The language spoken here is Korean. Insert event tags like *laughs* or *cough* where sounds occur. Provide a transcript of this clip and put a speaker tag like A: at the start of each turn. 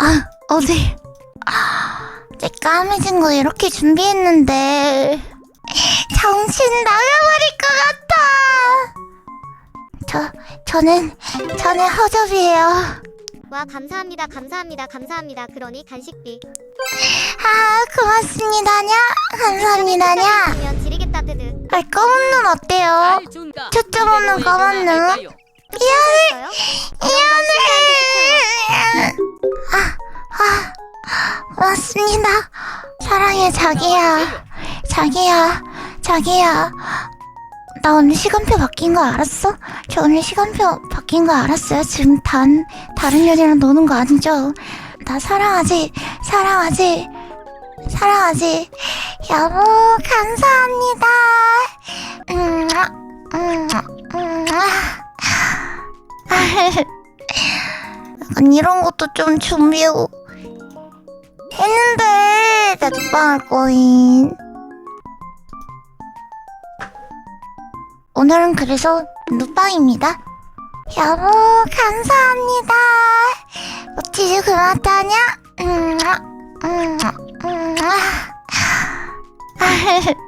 A: 아, 어디? 아, 내 까매진 거 이렇게 준비했는데 정신 나가버릴 것 같아. 저, 저는, 저는 허접이에요.
B: 와 감사합니다 감사합니다 감사합니다 그러니 간식비
A: 아, 고맙습니다냐? 감사합니다냐?
B: 면 지리겠다
A: 아, 검은 눈 어때요? 초점 없는 검은 눈?
B: 미안해
A: 미안해. 고맙습니다. 사랑해, 자기야. 자기야, 자기야. 나 오늘 시간표 바뀐 거 알았어? 저 오늘 시간표 바뀐 거 알았어요? 지금 단, 다른 년이랑 노는 거 아니죠? 나 사랑하지, 사랑하지, 사랑하지. 여보, 감사합니다. 음, 음, 음, *laughs* 약간 이런 것도 좀 준비하고 했는데, 나 죽방할 거인. 오늘은 그래서 누빵입니다. 여보, 감사합니다. 어찌지 그만하냐? 음, 음, 음, *laughs* 아.